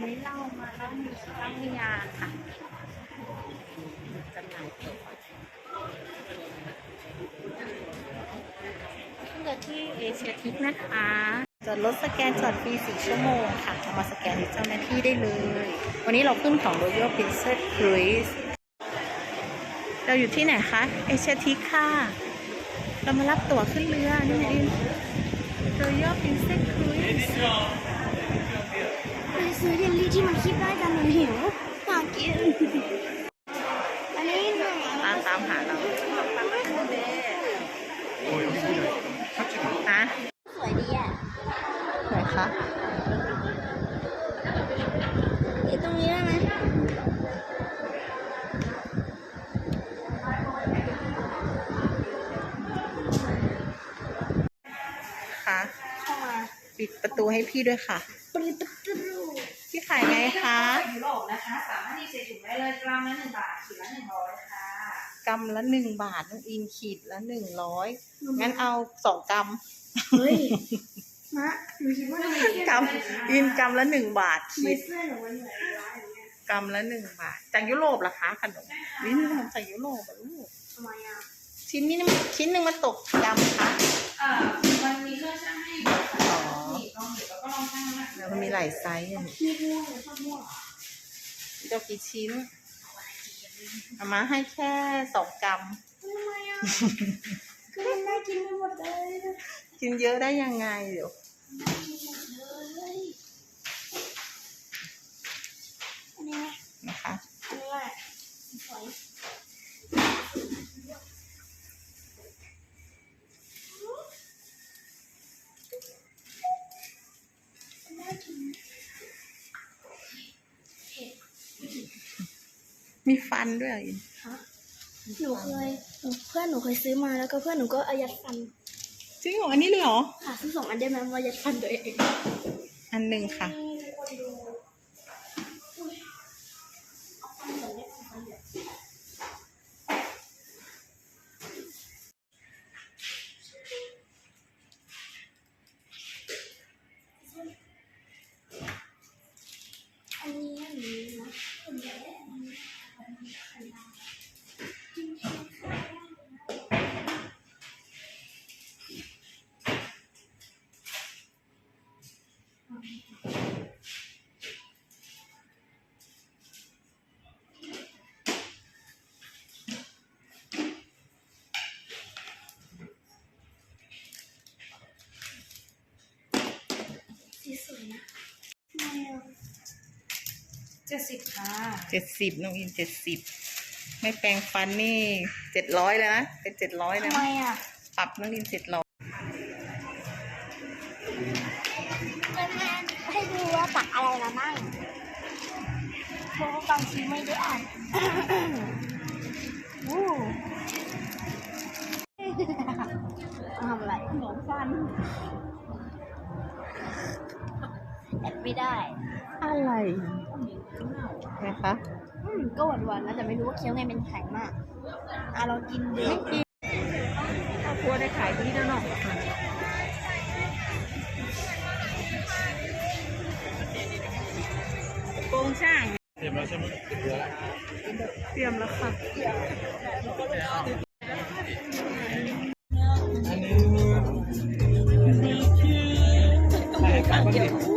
นี้เรามาล่องล่องยาค่ะจำหน่ายเรือที่เอเชียทิกนะคะจอดรถสแกนจอดฟรี4ชั่วโมงค่ะเอามาสแกนให้เจ้าหน้าที่ได้เลย วันนี้เราขึ้นของ Royal Princess Cruise เราอยู่ที่ไหนคะ เอเชียทิกค่ะ เรามารับตั๋วขึ้นเรือนี่ไง Royal Princess Cruise ซื้อเยลลี่ที่มันคีบได้จังเลยหิวอยากกิน อันนี้หนึ่งตามตามหาเราฮะสวยดีอะไหนคะอยู่ตรงนี้ได้ไหมค่ะเข้ามาปิดประตูให้พี่ด้วยค่ะปริตตรูพี่ขายไงคะยุโรปนะคะ สามารถที่ใส่ถุงได้เลยกรัมละหนึ่งบาทขีดละหนึ่งร้อยค่ะกำละหนึ่งบาทน้องอินขีดละหนึ่งร้อยงั้นเอาสองกเฮ้ยมะหนูคิดว่าทำไมำกำอินกำละหนึ่งบาททำไมขีดเสื้อหนูมันเหมือนร้านอย่างเงี้ยกำละหนึ่งบาท จากยุโรปเหรอคะขนมนี่นี่มันจากยุโรปอะลูกทำไมอะชิ้นนี้มันชิ้นหนึ่งมันตกกำคะเอ่อมันมีเครื่องช่าง แล้วมันมีหลายไซส์อะนี่พี่ม่วงหรือชอบม่วงเจ้ากี่ชิ้นเอามาให้แค่สองกทำไมอะก็มันได้กินไปหมดเลยำกินเยอะได้ยังไงเดี๋ยวได้กินหมดเลยอันนี้ไหมนะคะ มีฟันด้วยเหรออินฮะหนูเคยหนูเพื่อนหนูเคยซื้อมาแล้วก็เพื่อนหนูก็เอายัดฟันจริงเหรออันนี้เลยเหรอค่ะซื้อสองอันได้ไหมว่ายัดฟันตัวเอง อันหนึ่งค่ะ จ็ดสิบค่ะเจ็ดสิบน้องอินเจ็ดสิบไม่แปรงฟันนี่เจ็ดร้อยเลยนะเป็นเจ็ดร้อยเลยทำไมนะอะปรับน้องอินเจ็ดร้อยแม่ให้ดูว่าตักอะไรมาบ้างเพราะว่าบางทีไม่ได้อ่านวู้ทำอะไรหนมฟันแอบไม่ได้ อะไร นะคะ อืมก็หวานๆนะแต่ไม่รู้ว่าเคี้ยวไงเป็นแข็งมากอะลองกินดูครอบครัวได้ขายที่แล้วเนาะโกงช่างเตรียมแล้วใช่ไหมเตรียมแล้วค่ะ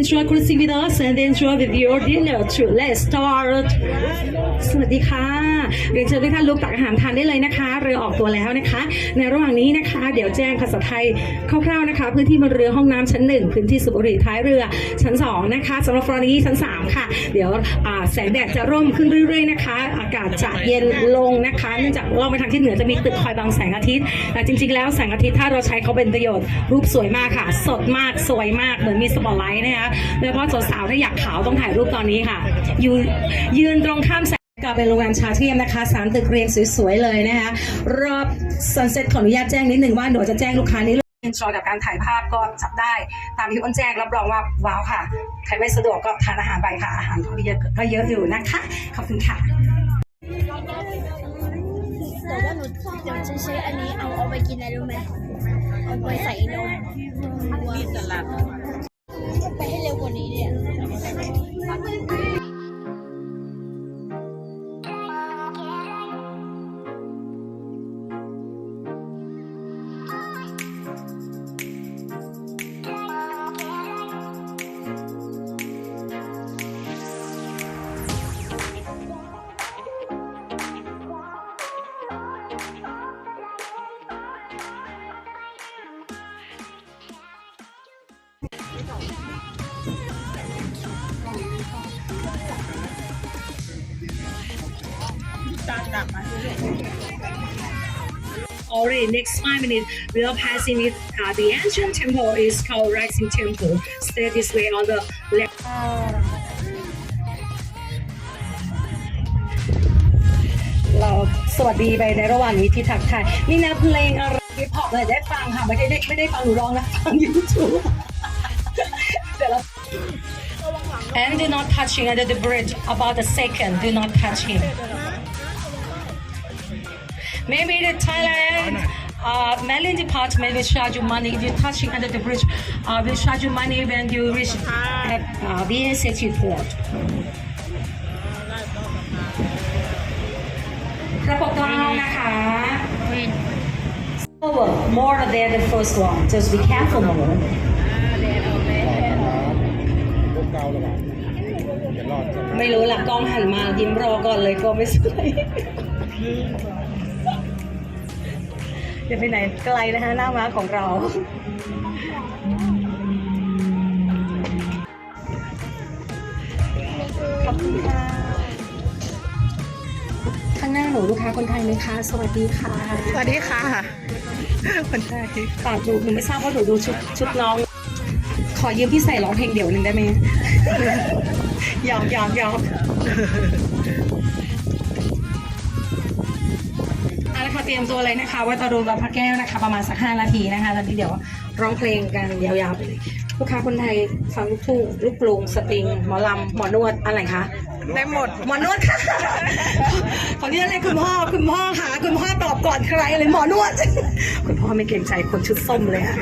And please enjoy cruising with us and enjoy with your dinner too. Let's start. สวัสดีค่ะเรียนเชิญทุกท่านลุกตักอาหารทานได้เลยนะคะเรือออกตัวแล้วนะคะ ในระหว่างนี้นะคะ เดี๋ยวแจ้งภาษาไทยคร่าวๆนะคะ พื้นที่บนเรือห้องน้ำชั้นหนึ่งพื้นที่สุบรีท้ายเรือชั้นสองนะคะสำหรับฟรอนี้ชั้นสามค่ะ เดี๋ยวแสงแดดจะร่มขึ้นเรื่อยๆนะคะ อากาศจะเย็นลงนะคะเนื่องจากล่องไปทางทิศเหนือจะมีตึกคอยบังแสงอาทิตย์แต่จริงๆแล้วแสงอาทิตย์ถ้าเราใช้เขาเป็นประโยชน์รูปสวยมากค่ะ สดมากสวยมากเหมือนมีสปอตไลท์นะคะโดยเฉพาะสาวๆถ้าอยากขาวต้องถ่ายรูปตอนนี้ค่ะ อยู่ยืนตรงข้ามแสง ก็เป็นโรงแรมชาเทียมนะคะสามตึกเรียงสวยๆเลยนะคะรอบซันเซ็ตขออนุญาตแจ้งนิดหนึ่งว่าเดี๋ยวจะแจ้งลูกค้านิดนึงจอยกับการถ่ายภาพก็จับได้ตามที่อ้นแจ้งรับรองว่าว้าวค่ะใครไม่สะดวกก็ทานอาหารไปค่ะอาหารก็เยอะก็เยอะอยู่นะคะ ขอบคุณค่ะแต่ว่าหนูเดี๋ยวจะใช้อันนี้เอาเอาไปกินอะไรรู้ไหมเอาไปใส่นมมีสลัดไปให้เร็วกว่านี้เนี่ย Already next five minutes, we are passing with uh, the ancient temple is called Rising Temple. Stay this way on the left. เราสวัสดีไปในระหว่างนี้ที่ทักทายมีแนวเพลงอะไรฮิปฮอปเลยได้ฟังค่ะ ไม่ได้ไม่ได้ฟังหนูร้องนะ ฟังยูทูบ and do not touching under the bridge about a second do not touch him maybe the Thailand uh, Mailing department will charge you money if you're touching under the bridge uh, will charge you money when you reach at uh, VSH port ระบบกล้องนะคะ over more than the first one just be careful more พวกเกา หรือเปล่าจะรอดใช่ไหมไม่รู้หลักกล้องหันมายิ้มรอก่อนเลยก็ไม่สวยอย่าไปไหนไกลนะคะหน้าม้าของเรา ขอบคุณค่ะ ข้างหน้าหนูลูกค้าคนไทยไหมคะ สวัสดีค่ะสวัสดีค่ะ คนไทย ฝากดูหนูไม่ทราบว่าหนูดูชุดชุดน้อง ขอยืมพี่ใส่ร้องเพลงเดี่ยวหนึ่งได้ไหมหยอกหยอกหยอกเอาละค่ะเตรียมตัวเลยนะคะ ว่าจะดูกับพระแก้วนะคะ ประมาณสักห้านาทีนะคะแล้วเดี๋ยวร้องเพลงกันยาวๆไปเลยลูกค้าคนไทยฟังลูกทุ่งลูกกรุงสตริงหมอลำหมอนวดอะไรคะได้หมดหมอนวดค่ะขออนุญาตเลยคุณพ่อคุณพ่อค่ะคุณพ่อตอบก่อนใครเลยหมอนวด คุณพ่อไม่เกรงใจคนชุดส้มเลยค่ะ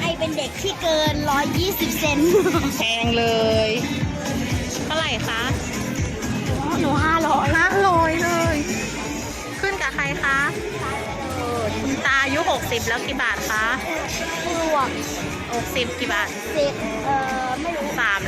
ไอเป็นเด็กที่เกิน 120 เซนแพงเลย เท่าไหร่คะหนูห้าร้อยห้าร้อยเลย ขึ้นกับใครคะคุณตาอายุหกสิบแล้วกี่บาทคะบวกหกสิบกี่บาท สิบเอ่อ ไม่รู้สาม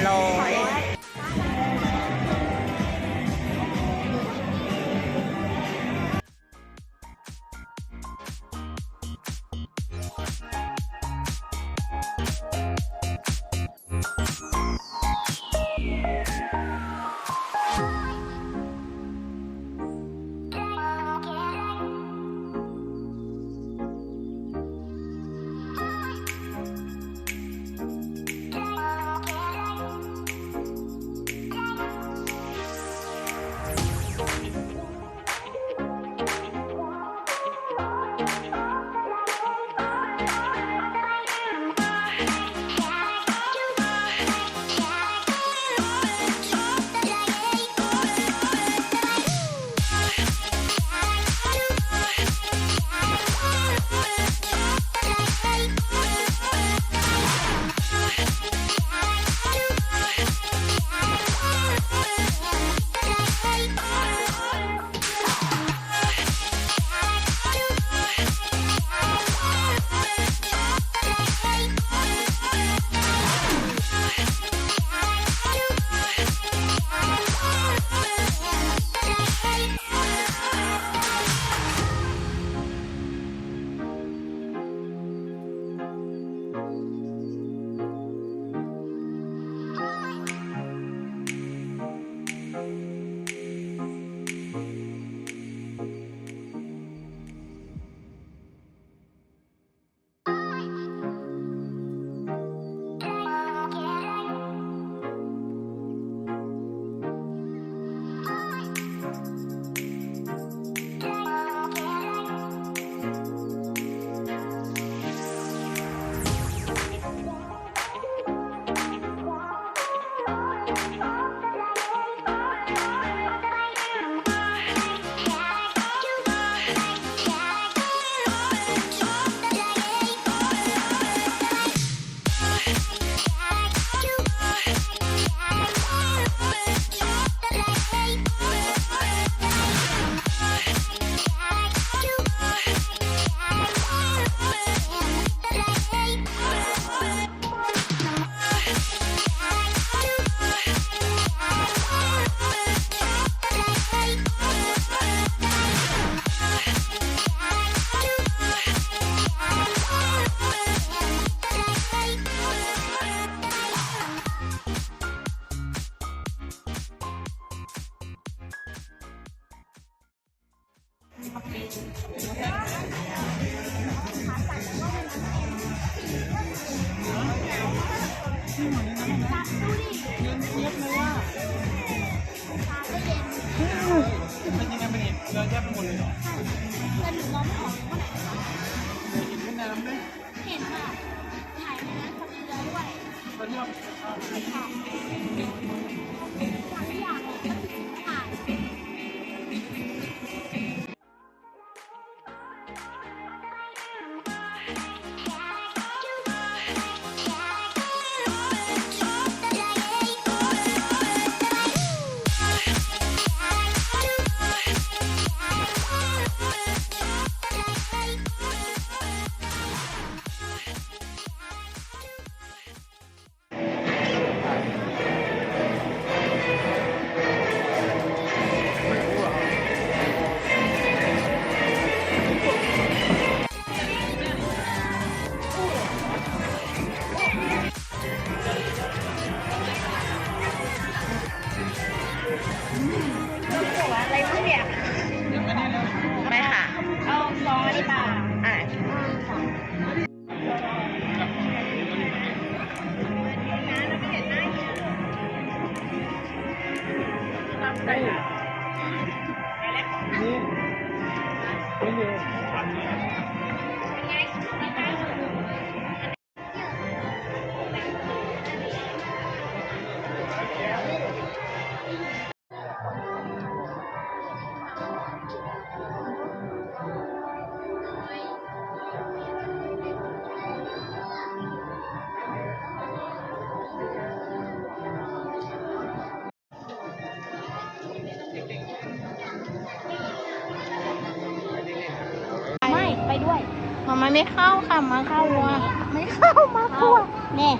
มันไม่เข้าค่ะ มาเข้าว่ะไม่เข้ามาเข้าแน่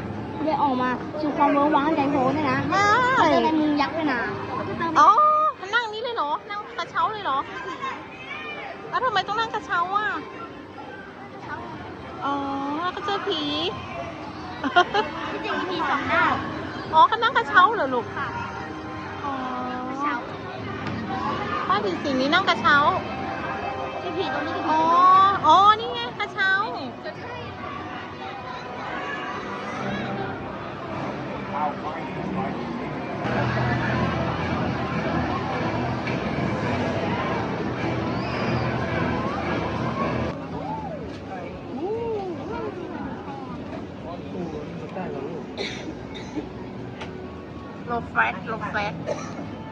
ได้ออกมาสู่ความเวิร์ว้างใจโผล่เนี่ยนะไม่เขาเจอกันมือยักษ์ด้วยนะอ๋อมันนั่งนี่เลยเหรอ นั่งกระเช้าเลยเหรอ แล้วทำไมต้องนั่งกระเช้าอะอ๋อแล้วก็เจอผีที่จริงมีสองด้านอ๋อเขานั่งกระเช้าเหรอลูกค่ะอ๋อเช้าป้าผีสิงนี้นั่งกระเช้าที่ผีตรงนี้ก็อ๋อ อ๋อ นี่ โลแฟตโลแฟต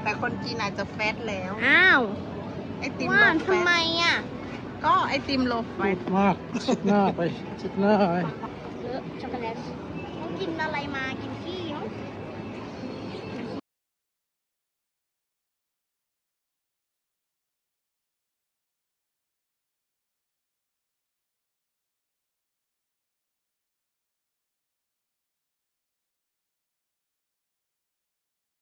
แต่คนจีนอาจจะแฟตแล้ว อ้าว ไอติมว่าโลแฟทำไมตอะ ก็ไอติมโลแฟพูตดมากชิดหน้าไปชิดหน้าไป เลอะช็อกโกแลตต้องกินอะไรมากินขี้มั้ง